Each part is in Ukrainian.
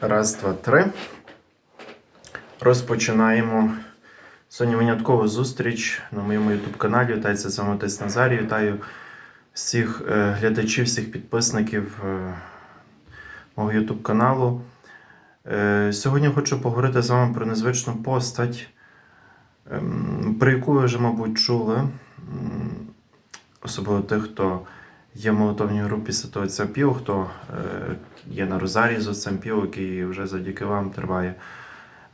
Раз, два, три. Розпочинаємо сьогодні виняткову зустріч на моєму YouTube каналі. Вітається вами Отець Назарій. Вітаю всіх е, глядачів, всіх підписників е, мого YouTube каналу. Е, Сьогодні хочу поговорити з вами про незвичну постать, ем, про яку ви вже, мабуть, чули. Особливо тих, хто є в молитовній групі Отця Піо, хто е, є на Розарії з Отцем Піо, який вже завдяки вам триває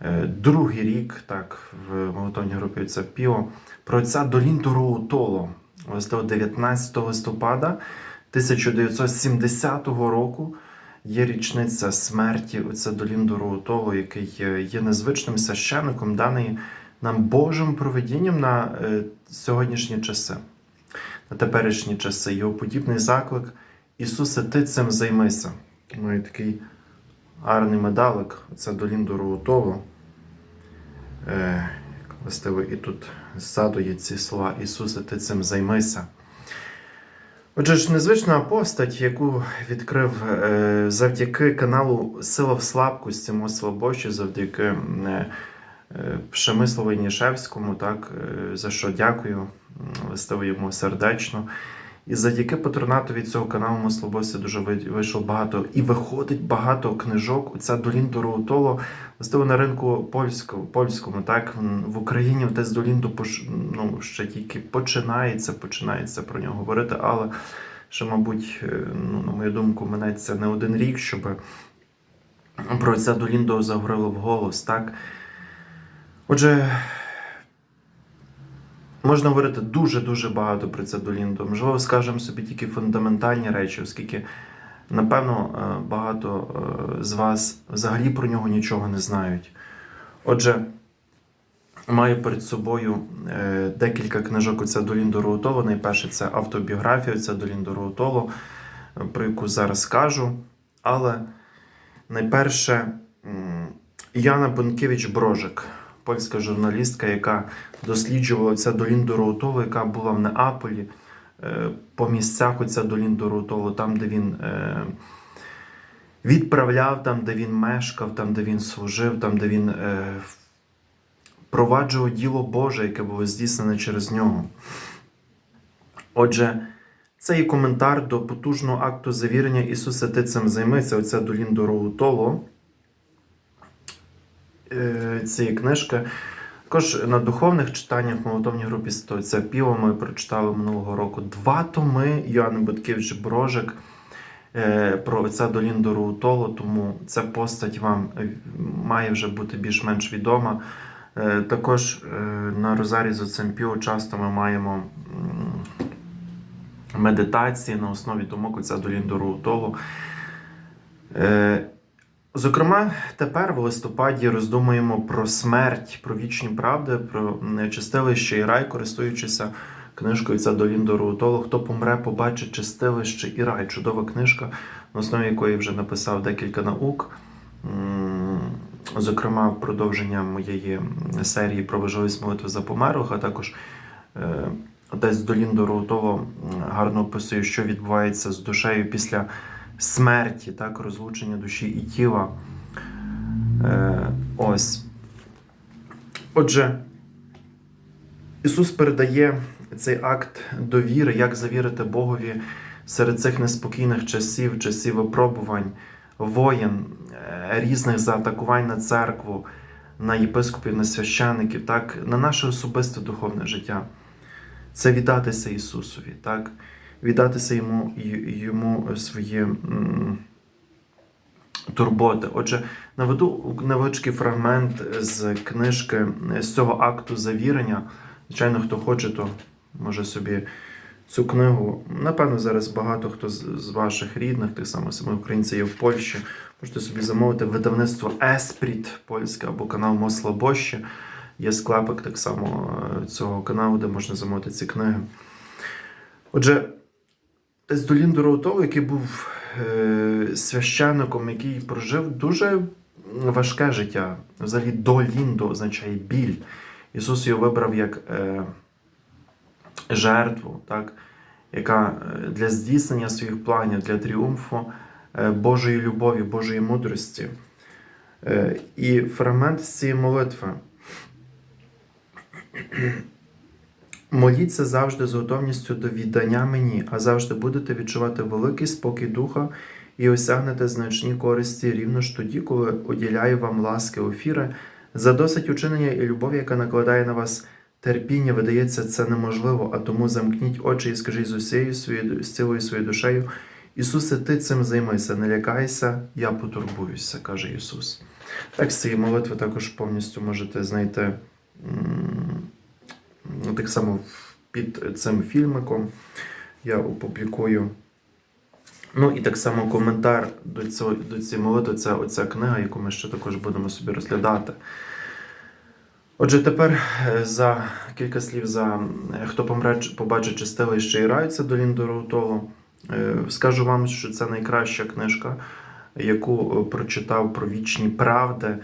е, другий рік, так, в молитовній групі Отця Піо, про отця Долінто Роутоло, властиво 19 листопада 1970 року є річниця смерті отця Долінду Роутоло, який є незвичним священником, даний нам Божим проведінням на е, сьогоднішні часи на теперішні часи. Його подібний заклик Ісусе, ти цим займися. Має такий гарний медалик, це до Лінду Роутоло. Е, властиво, і тут ззаду є ці слова Ісусе, ти цим займися. Отже ж, незвична постать, яку відкрив е, завдяки каналу Сила в слабкості Мосла Божі, завдяки е, е, Пшемислову Нішевському, так, е, за що дякую, виставив йому сердечно. І завдяки патронатові цього каналу Маслобосі дуже вийшло багато і виходить багато книжок. Оця Долінду Роутоло виставив на ринку польському, польському, так в Україні отець Долінду ну, ще тільки починається, починається про нього говорити, але ще, мабуть, е, ну, на мою думку, минеться не один рік, щоб про це Доліндо заговорило вголос, так. Отже, Можна говорити дуже-дуже багато про це до. Можливо, скажемо собі тільки фундаментальні речі, оскільки, напевно, е, багато е, з вас взагалі про нього нічого не знають. Отже, маю перед собою е, декілька книжок оця до Ліндо Роутоло. Найперше це автобіографія оця до Ліндо Роутоло, про яку зараз скажу. Але найперше Яна Бонкевич Брожик, польська журналістка, яка досліджувала ця Долінду Роутоло, яка була в Неаполі, е, по місцях оця Долінду Роутоло, там, де він е, відправляв, там, де він мешкав, там, де він служив, там, де він е, впроваджував діло Боже, яке було здійснене через нього. Отже, це є коментар до потужного акту завірення Ісуса ти цим займися, оця Долінду Роутоло. Е, цієї книжки. Також на духовних читаннях в молотовній групі Святого Отця Піва ми прочитали минулого року два томи Йоанни Буткевич Брожик е, про отця Долінду Роутоло, тому ця постать вам е, має вже бути більш-менш відома. Також на Розарі з отцем Піо часто ми маємо медитації на основі думок отця Долінду Роутоло. Зокрема, тепер в листопаді роздумуємо про смерть, про вічні правди, про чистилище і рай, користуючися книжкою ця Доліндо Роутоло. Хто помре, побачить чистилище і рай. Чудова книжка, на основі якої вже написав декілька наук. Зокрема, в продовження моєї серії про важливість молитви за померлих, а також е, отець Доліндо Роутоло гарно описує, що відбувається з душею після смерті, так, розлучення душі і тіла. Е, ось. Отже, Ісус передає цей акт довіри, як завірити Богові серед цих неспокійних часів, часів випробувань, воєн, е, різних заатакувань на церкву, на єпископів, на священиків, так, на наше особисте духовне життя. Це віддатися Ісусові, так? Віддатися йому, йому свої турботи. Отже, наведу невеличкий фрагмент з книжки з цього акту завірення. Звичайно, хто хоче, то може собі цю книгу. Напевно, зараз багато хто з, ваших рідних, тих самих самих українців є в Польщі. Можете собі замовити видавництво Еспріт польське або канал Мосла Бощі. Є склепик так само е, цього каналу, де можна замовити ці книги. Отже, з Долінду Роутолу, який був е, священником, який прожив дуже важке життя. Взагалі доліндо означає біль. Ісус його вибрав як е, жертву, так, яка е, для здійснення своїх планів, для тріумфу е, Божої любові, Божої мудрості. Е, І фрагмент з цієї молитви. Моліться завжди з готовністю до віддання мені, а завжди будете відчувати великий спокій духа і осягнете значні користі рівно ж тоді, коли уділяю вам ласки офіри, за досить учинення і любов, яка накладає на вас терпіння, видається це неможливо, а тому замкніть очі і скажіть з усією своєю з цілою своєю душею. Ісусе, ти цим займися, не лякайся, я потурбуюся, каже Ісус. Так, з цієї молитви також повністю можете знайти так само під цим фільмиком. Я опублікую. Ну і так само коментар до, цього, до цієї молитви це оця книга, яку ми ще також будемо собі розглядати. Отже, тепер е, за кілька слів за е, хто помре, побачить чистилий ще й раються до Лінду Роутолу. Е, Скажу вам, що це найкраща книжка, яку прочитав про вічні правди.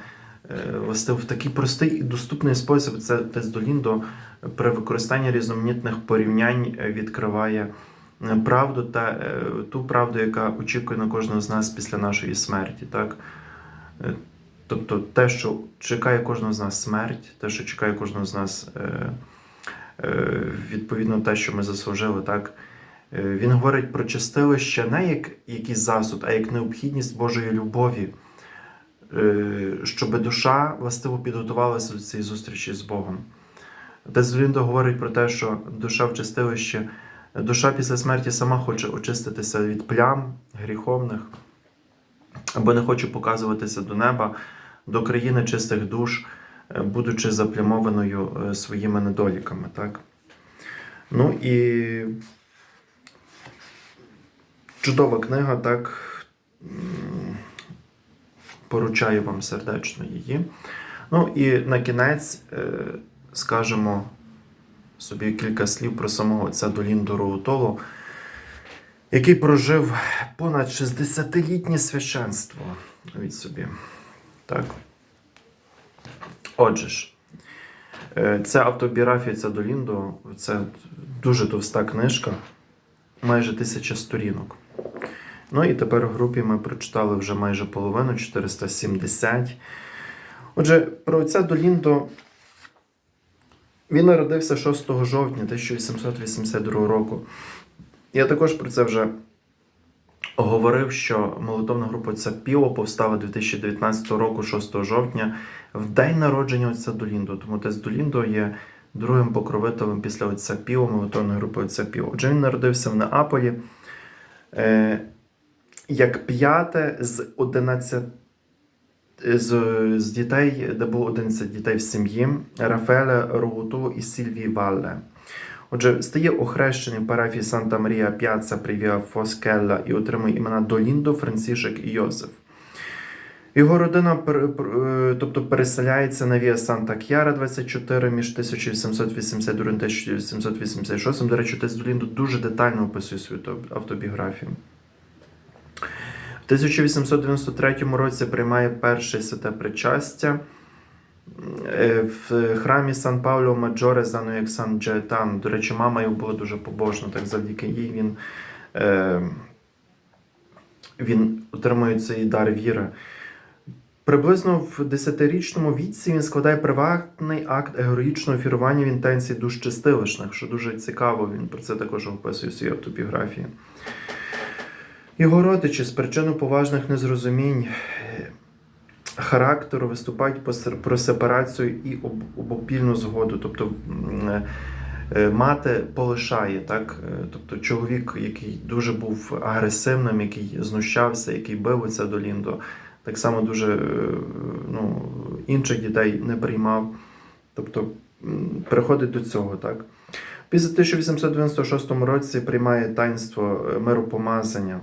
Власне, в такий простий і доступний спосіб це тест до Ліндо при використанні різноманітних порівнянь е, відкриває е, правду та е, ту правду, яка очікує на кожного з нас після нашої смерті. Так? Тобто те, що чекає кожного з нас смерть, те, що чекає кожного з нас, відповідно те, що ми заслужили, так? Він говорить про чистилище не як якийсь засуд, а як необхідність Божої любові, щоб душа властиво підготувалася до цієї зустрічі з Богом. Дезоліндо говорить про те, що душа в чистилищі, душа після смерті сама хоче очиститися від плям гріховних, або не хоче показуватися до неба, до країни чистих душ, е, будучи заплямованою е, своїми недоліками. Так? Ну і чудова книга, так поручаю вам сердечно її. Ну і на кінець е, скажемо собі кілька слів про самого отця Долінду Роутолу, який прожив понад 60-літнє священство від собі. Так. Отже ж, е, це автобіографія ця Доліндо, це дуже товста книжка, майже тисяча сторінок. Ну і тепер в групі ми прочитали вже майже половину 470. Отже, про отця Доліндо він народився 6 жовтня 1882 року. Я також про це вже говорив, що молитовна група Піо повстала 2019 року, 6 жовтня, в день народження отця Доліндо. Тому отець Доліндо є другим покровителем після отця Піо, молитовної групи отця Піо. Отже, він народився в Неаполі е, як п'яте з 11 з, з дітей, де було 11 дітей в сім'ї Рафаеля Рогуту і Сільвії Валле. Отже, стає охрещеним парафії Санта Марія П'яца Привія Фоскелла і отримує імена Доліндо, Францішек і Йозеф. Його родина е, тобто, переселяється на Віа Санта К'яра 24 між 1882 і 1886. До речі, отець Доліндо дуже детально описує свою автобіографію. В 1893 році приймає перше святе причастя е, в храмі Сан Пауло Маджоре, знаний як Сан Джетан. До речі, мама його була дуже побожна, так завдяки їй він, е, він отримує цей дар віри. Приблизно в 10-річному віці він складає приватний акт героїчного фірування в інтенції душ чистилищних, що дуже цікаво, він про це також описує в своїй автобіографії. Його родичі з причини поважних незрозумінь е, характеру виступають про сепарацію і обопільну згоду. Тобто е, е, мати полишає, так? Тобто чоловік, який дуже був агресивним, який знущався, який бив оця до Ліндо, так само дуже ну, інших дітей не приймав. Тобто приходить до цього, так? Після 1896 році приймає таїнство миропомазання.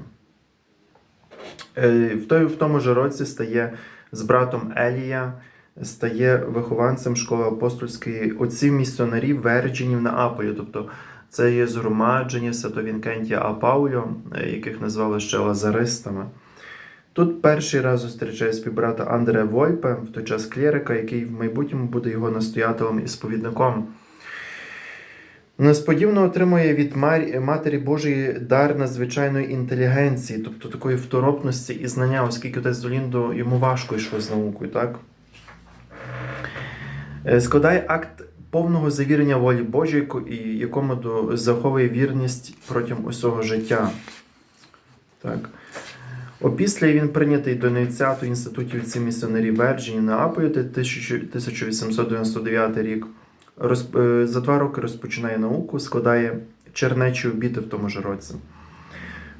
Е, В, той, в тому ж році стає з братом Елія, стає вихованцем школи апостольської отців місіонерів Верджинів на Аполі. Тобто це є згромадження Свято-Вінкентія Апаулю, е, яких назвали ще лазаристами. Тут перший раз зустрічає співбрата Андрея Вольпе, в той час клєрика, який в майбутньому буде його настоятелем і сповідником. Несподівано отримує від Матері Божої дар надзвичайної інтелігенції, тобто такої второпності і знання, оскільки отець Доліндо йому важко йшло з наукою, так? Е, Складає акт повного завірення волі Божої, якому заховує вірність протягом усього життя. Так. Опісля він прийнятий до ініціату інститутів віці місіонерів Верджині на Аполі 1899 рік. Роз- е, За два роки розпочинає науку, складає чернечі обіти в тому ж році.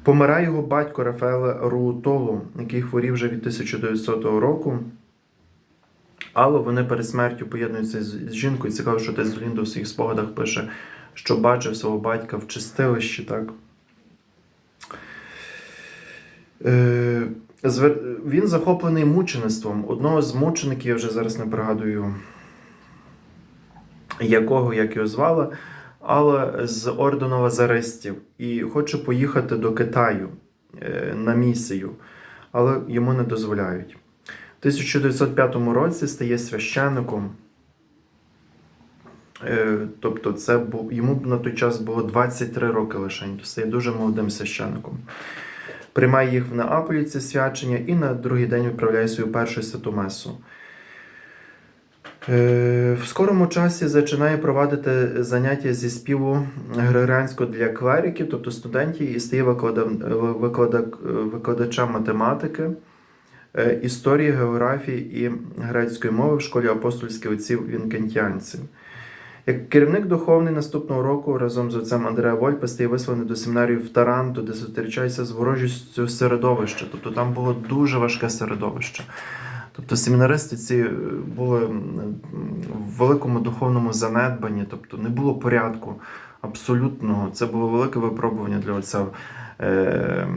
Помирає його батько Рафаеле Руутолу, який хворів вже від 1900 року. Але вони перед смертю поєднуються з жінкою. Цікаво, що Тез Ліндо в своїх спогадах пише, що бачив свого батька в чистилищі, так? Е, Він захоплений мучеництвом. Одного з мучеників, я вже зараз не пригадую, якого, як його звали, але з ордену лазаристів. І хоче поїхати до Китаю е, на місію, але йому не дозволяють. В 1905 році стає священником. Е, Тобто, це був, йому на той час було 23 роки лише, стає дуже молодим священником. Приймає їх в Неаполі ці свячення і на другий день відправляє свою першу святу месу. Е, В скорому часі починає провадити заняття зі співу григоріанського для клериків, тобто студентів, і стає виклада- виклада- викладачем математики, е, історії, географії і грецької мови в школі апостольських отців вінкентіанців. Як керівник духовний наступного року разом з отцем Андреа Вольпе стає висланий до семінарії в Таранто, де зустрічається з ворожістю середовища. Тобто там було дуже важке середовище. Тобто семінаристи ці е, були в великому духовному занедбанні, тобто не було порядку абсолютного. Це було велике випробування для отця е,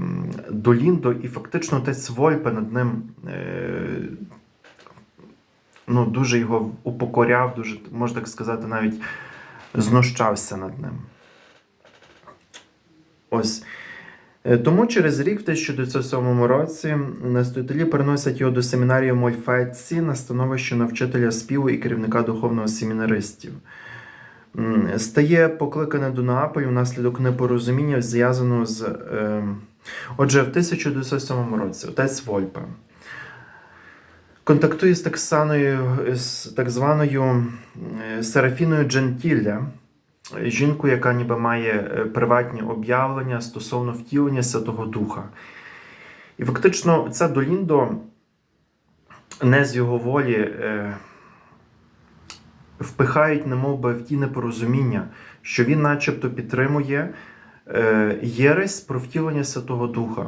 Доліндо, і фактично отець Вольпе над ним е, ну, дуже його упокоряв, дуже, можна так сказати, навіть знущався над ним. Ось. Е, Тому через рік, в 1907 році, настоятелі переносять його до семінарії Мольфеці на становище навчителя співу і керівника духовного семінаристів. Стає покликане до Неаполю внаслідок непорозуміння, зв'язаного з. Е... Отже, в 1907 році отець Вольпе контактує з так, з так званою е, Серафіною Джентілля, жінкою, яка ніби має е, приватні об'явлення стосовно втілення Святого Духа. І фактично це Доліндо не з його волі е, впихають, немов би, в ті непорозуміння, що він начебто підтримує е, єресь про втілення Святого Духа.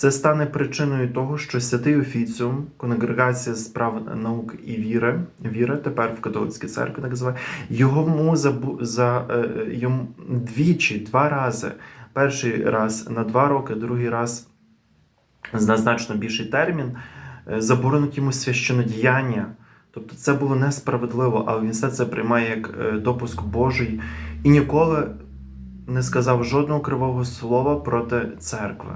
Це стане причиною того, що святий офіціум, конгрегація з прав наук і віри, віри тепер в католицькій церкві так зває, йому забу, за е, йому двічі, два рази. Перший раз на два роки, другий раз на значно більший термін, е, заборонить йому священодіяння. Тобто це було несправедливо, але він все це приймає як е, допуск Божий і ніколи не сказав жодного кривого слова проти церкви.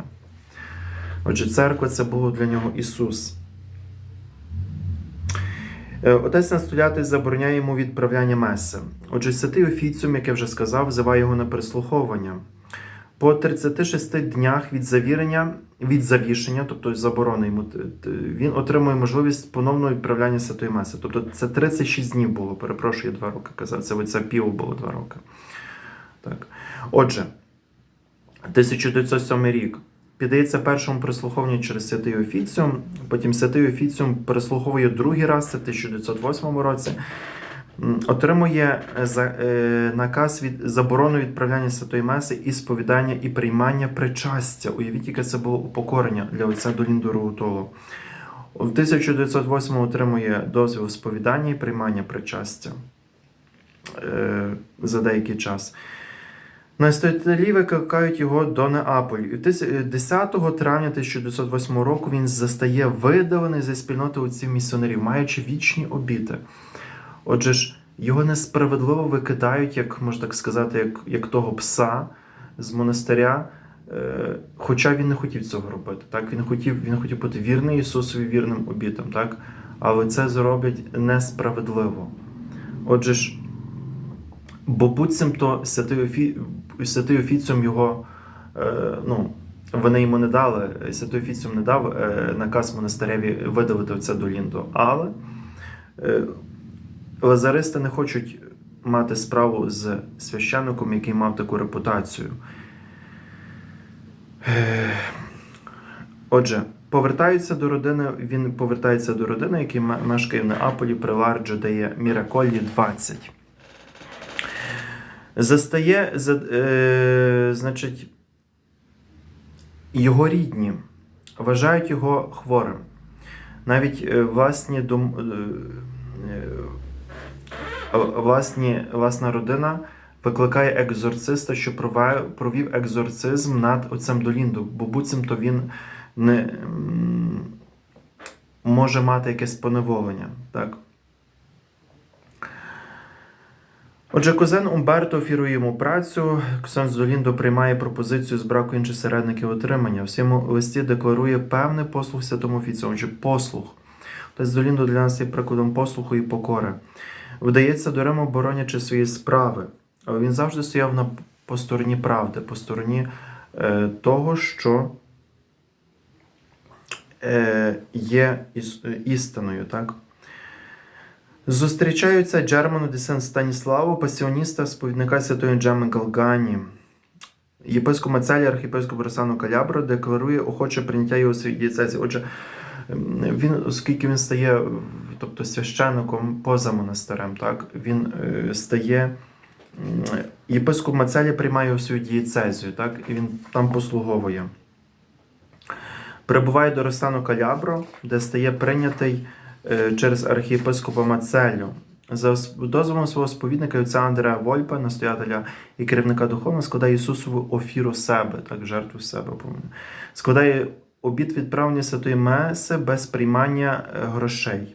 Отже, церква це було для нього Ісус. Е, Отець настоятель забороняє йому відправляння меси. Отже, святий офіціум, як я вже сказав, взиває його на прислуховування. По 36 днях від завірення, від завішення, тобто заборони йому, він отримує можливість поновного відправляння святої меси. Тобто це 36 днів було, перепрошую, я два роки казав. Це оце пів було два роки. Так. Отже, 1907 рік. Піддається першому прислуховуванню через святий офіціум, потім святий офіціум переслуховує другий раз, це в 1908 році. Отримує е, е, наказ від заборону відправляння святої меси і сповідання і приймання причастя. Уявіть, яке це було упокорення для отця Долінду Роутолу. В 1908 отримує дозвіл сповідання і приймання причастя е, за деякий час. Настоятелі викликають його до Неаполю. І 10 травня 1908 року він застає видалений зі спільноти отців місіонерів, маючи вічні обіти. Отже ж, його несправедливо викидають, як можна так сказати, як, як того пса з монастиря. Е, Хоча він не хотів цього робити. Так? Він, хотів, він хотів бути вірний Ісусові вірним обітам, так? але це зроблять несправедливо. Отже ж, Бо буцімто святий, Офі... святий офіціум його, е, ну, вони йому не дали, святий офіціум не дав е, наказ монастиреві видалити це долінду. Але е, лазаристи не хочуть мати справу з священником, який мав таку репутацію. Отже, повертається до родини, він повертається до родини, який мешкає в Неаполі при Ларджо, де є Міраколі 20. Застає, за, е, значить, його рідні вважають його хворим. Навіть е, власні дом, е, е, власні, власна родина викликає екзорциста, що провів екзорцизм над отцем Долінду, бо буцімто він не може мати якесь поневолення. Так? Отже, кузен Умберто офірує йому працю. Ксенс Доліндо приймає пропозицію з браку інших середників отримання. В своєму листі декларує певний послуг святому офіцеру. Отже, послуг. Тобто Доліндо для нас є прикладом послуху і покори. Вдається до Риму, боронячи свої справи. Але він завжди стояв на по стороні правди, по стороні е, того, що е, є іс, е, істиною. Так? Зустрічаються Джерману де Сен Станіславу, пасіоніста, сповідника святої Джеми Галгані. Єпископ Мацелі, архіпископ Росану Калябро декларує охоче прийняття його у своїй дієцезі. Отже, він, оскільки він стає тобто, священником поза монастирем, так, він е, стає. Єпископ Мацелі приймає у свою дієцезію, так, і він там послуговує. Прибуває до Ростану Калябро, де стає прийнятий через архієпископа Мацелю. За дозволом свого сповідника Андрея Вольпа, настоятеля і керівника духовно, складає Ісусову офіру себе, так, жертву себе. повинен. Складає обід відправлення святої Меси без приймання е, грошей.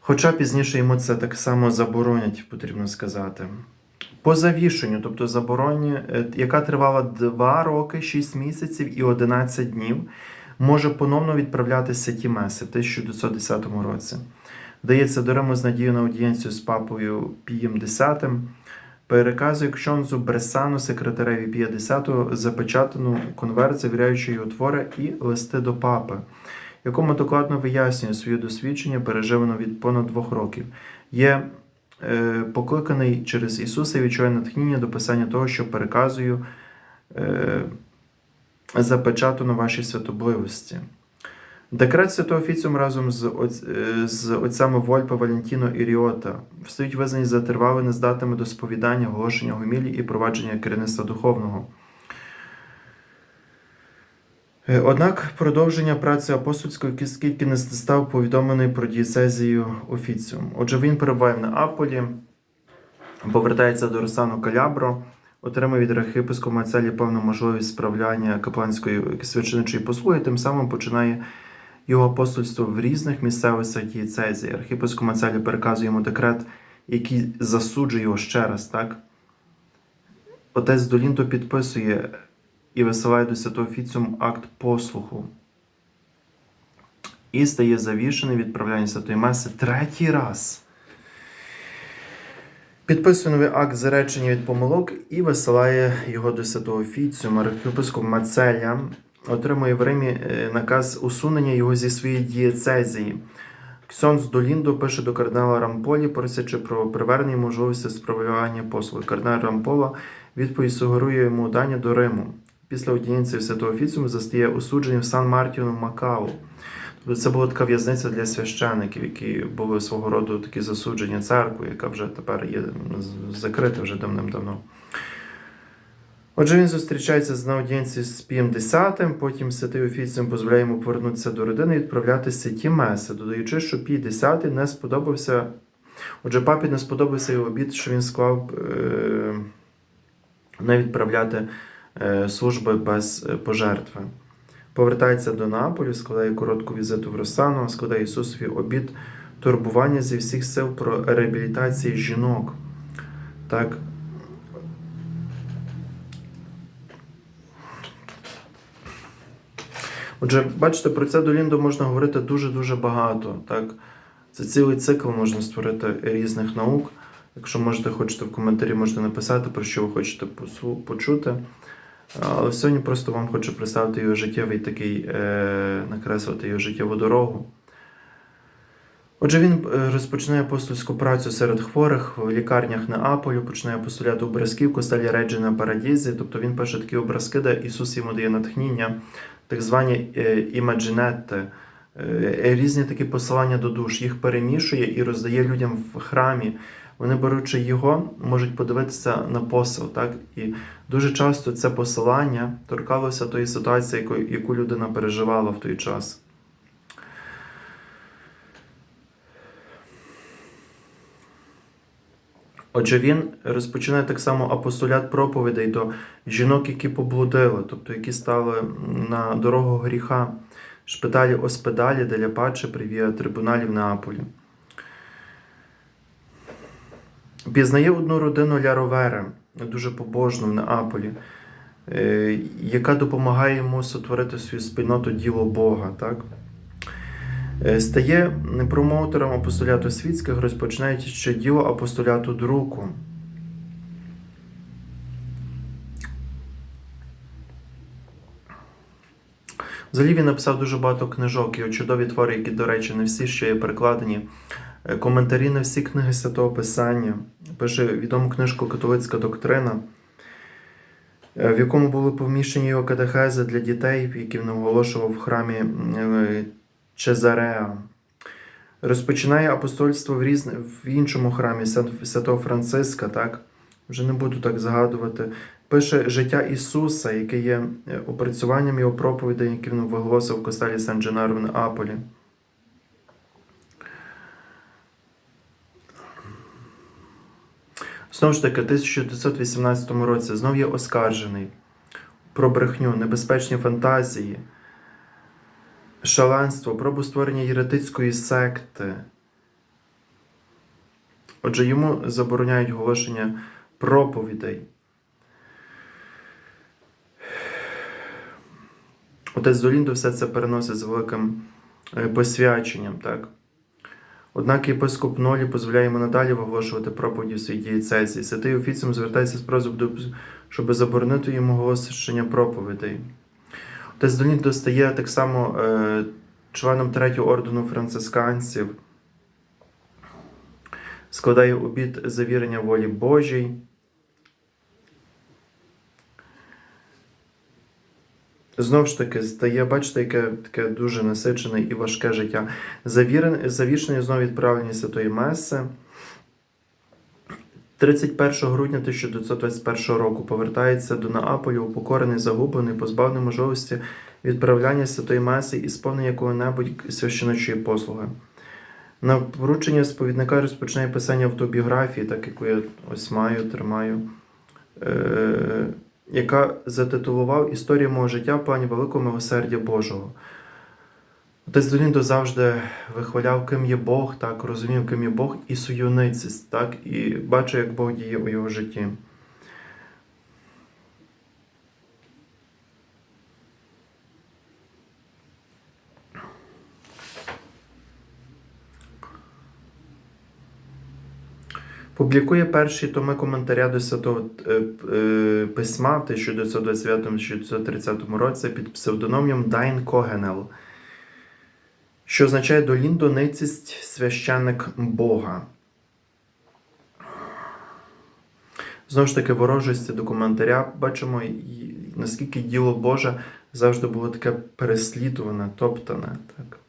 Хоча пізніше йому це так само заборонять, потрібно сказати. По завішенню, тобто забороні, е, яка тривала 2 роки, 6 місяців і 11 днів, може поновно відправлятися ті меси в 1910 році. Дається до Риму з надією на аудієнцію з папою Пієм X, переказує кшонзу Бресану, секретареві Пія X, запечатану конверт, завіряючи його твори і листи до папи, якому докладно вияснює своє досвідчення, переживано від понад двох років. Є е, покликаний через Ісуса і відчуває натхнення до писання того, що переказую е, запечатано вашій святобливості. Декрет святого офіціум разом з, оць, е, з отцями Вольпа, Валентіно і Ріота встають визнані за тривали нездатними до сповідання, оголошення гомілі і провадження керівництва духовного. Е, Однак продовження праці апостольської скільки не став повідомлений про дієцезію офіціум. Отже, він перебуває в Неаполі, повертається до Росану Калябро, отримує від архієпископа Мацелі певну можливість справляння капланської священичої послуги, тим самим починає його апостольство в різних місцевостях дієцезії. Архієпископ Мацелі переказує йому декрет, який засуджує його ще раз, так? Отець Долінто підписує і висилає до святого офіціум акт послуху. І стає завішений відправляння святої Меси третій раз. Підписує новий акт заречення від помилок і висилає його до святого офіціуму. Архієпископ Мацеля отримує в Римі е, наказ усунення його зі своєї дієцезії. Ксьонз Доліндо пише до кардинала Рамполі, просячи про привернення можливості справляння послуги. Кардинал Рампола відповідь сугерує йому дання до Риму. Після аудієнції святого офіціуму застає осудження в Сан Мартіно Макао. Це була така в'язниця для священиків, які були свого роду такі засудження церкви, яка вже тепер є закрита вже давним-давно. Отже, він зустрічається з на аудієнції з Пієм X, потім святий офіціум дозволяє йому повернутися до родини і відправлятися ті меси, додаючи, що Пій X не сподобався. Отже, папі не сподобався його обід, що він склав е, не відправляти е, служби без е, пожертви. Повертається до Наполі, складає коротку візиту в Росану, складає Ісусові обід турбування зі всіх сил про реабілітацію жінок. Так. Отже, бачите, про це до Ліндо можна говорити дуже-дуже багато. Так? Це цілий цикл можна створити різних наук, Якщо можете, хочете в коментарі, можете написати, про що ви хочете почути. Але сьогодні просто вам хочу представити його життєвий такий, е, накреслити його життєву дорогу. Отже, він е, розпочинає апостольську працю серед хворих в лікарнях Неаполю, починає апостоляти образки в костелі Реджина Парадізі. Тобто він пише такі образки, де Ісус йому дає натхнення, так звані е, імаджинетти, е, різні такі посилання до душ. Їх перемішує і роздає людям в храмі. Вони, беручи його, можуть подивитися на посил. Так? І дуже часто це посилання торкалося тої ситуації, яку, людина переживала в той час. Отже, він розпочинає так само апостолят проповідей до жінок, які поблудили, тобто які стали на дорогу гріха, шпиталі Оспедалі, Деля Паче, привія трибуналів Неаполі. Пізнає одну родину Ля Ровера, дуже побожну в Неаполі, е, яка допомагає йому сотворити свою спільноту діло Бога. Так? Е, Стає промоутером апостоляту світських, розпочинаючи ще діло апостоляту друку. Взагалі він написав дуже багато книжок і чудові твори, які, до речі, не всі ще є перекладені. Е, Коментарі на всі книги Святого Писання. Пише відому книжку Католицька доктрина, е, в якому були поміщені його катехези для дітей, які він оголошував в храмі е, Чезареа. Розпочинає апостольство в, різне, в іншому храмі Святого Франциска, так? Вже не буду так згадувати. Пише життя Ісуса, яке є е, опрацюванням його проповідей, які він виголосив в костелі Сан Дженаро в Неаполі. Знову ж таки, в 1918 році знов є оскаржений про брехню, небезпечні фантазії, шаленство, пробу створення єретицької секти. Отже, йому забороняють оголошення проповідей. Отець Доліндо все це переносить з великим е, посвяченням, так? Однак єпископ Нолі дозволяє йому надалі виголошувати проповіді в своїй дієцезії. Святий офіціум звертається з просьбою, щоб заборонити йому оголошення проповідей. Отець Доліндо стає так само е, членом третього ордену францисканців, складає обід завірення волі Божій. Знову ж таки, стає, бачите, яке таке дуже насичене і важке життя. Завішений знову відправлення Святої Меси. 31 грудня 1921 року повертається до Неаполю, упокорений, загублений, позбавлений можливості відправляння Святої Меси і сповнення якого-небудь священочої послуги. На поручення сповідника розпочинає писання автобіографії, так яку я ось маю, тримаю. Е- яка затитулував історію мого життя в плані великого милосердя Божого. Отець Доліндо завжди вихваляв, ким є Бог, так, розумів, ким є Бог і союзниць, так, і бачив, як Бог діє у його житті. Публікує перші томи коментаря до Святого е, е, письма в 1929-1930 році під псевдономом Дайн Когенел, що означає Доліндо ницість священник Бога. Знову ж таки, ворожості до коментаря бачимо, наскільки діло Боже завжди було таке переслідуване, топтане. Так.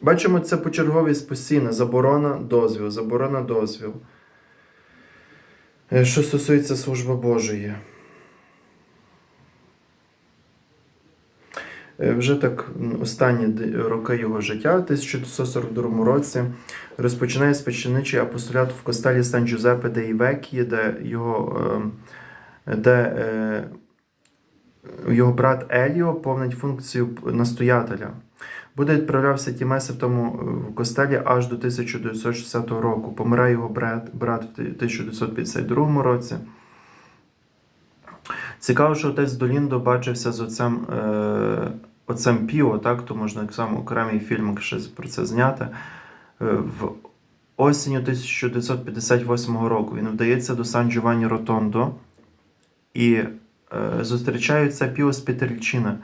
Бачимо це почерговість постійна. Заборона дозвіл, заборона дозвіл. Е, Що стосується служби Божої. Е, Вже так останні роки його життя, в 1942 році, розпочинає священичий апостолят в костелі Сан Джузепе де Івекії, де його, е, де е, його брат Еліо повнить функцію настоятеля. Буде відправлявся ті меси в тому е, в костелі аж до 1960 року. Помирає його брат, брат в 1952 році. Цікаво, що отець Доліндо бачився з отцем е, отцем Піо, так, то можна так само окремий фільм ще про це зняти. Е, В осінню 1958 року він вдається до Сан Джованні Ротондо і е, зустрічаються Піо з Петрільчина.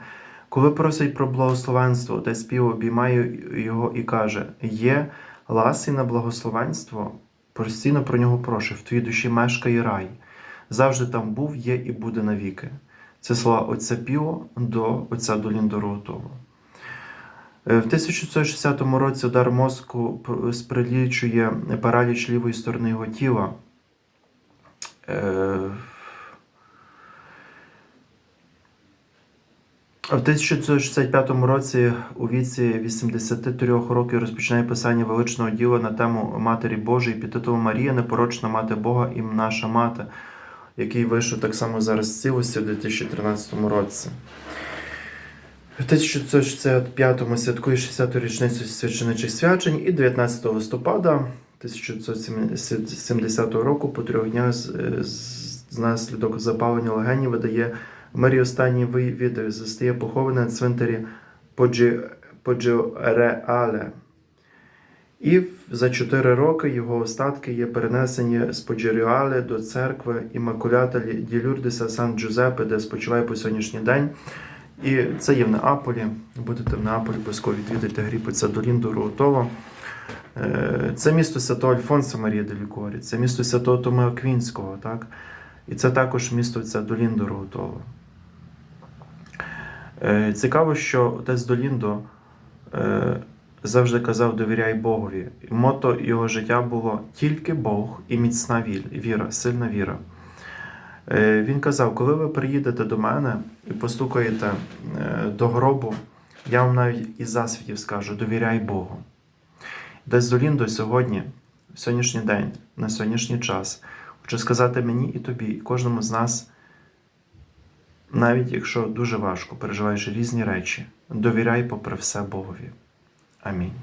Коли просить про благословенство, отець Піо обіймає його і каже: Є ласи на благословенство, постійно про нього прошу, в твоїй душі мешкає рай. Завжди там був, є і буде навіки. Це слова отця Піо до отця Доліндо Роутова. Е, В 1960 році удар мозку сприлічує параліч лівої сторони його тіла. В 1965 році у віці 83 років розпочинає писання величного діла на тему Матері Божої під титулом Марія, непорочна мати Бога і наша мати, який вийшов так само зараз з цілості у 2013 році. В 1965-му святкує 60-ту річницю священичих свячень і 19 листопада 1970 року по трьох днях з, наслідок запалення легенів видає Марії останній вивід застає похований на цвинтарі Поджі, Поджіреале. І за чотири роки його остатки є перенесені з Поджіріале до церкви Імакулята Ді Люрдеса Сан Джузеппе, де спочиває по сьогоднішній день. І це є в Неаполі. Будете в Неаполі, обов'язково відвідайте гріпи це Доліндо Руотово. Е, Це місто Святого Альфонса Марія де Лікорі, це місто Святого Томи Аквінського, так? І це також місто Доліндо Руотово. Е, Цікаво, що отець Доліндо е, завжди казав довіряй Богові. Мото його життя було тільки Бог і міцна віра, сильна віра. Е, Він казав, коли ви приїдете до мене і постукаєте до гробу, я вам навіть із засвітів скажу: довіряй Богу. Десь Доліндо сьогодні, в сьогоднішній день, на сьогоднішній час, хочу сказати мені і тобі, і кожному з нас, навіть якщо дуже важко переживаєш різні речі, довіряй попри все Богові. Амінь.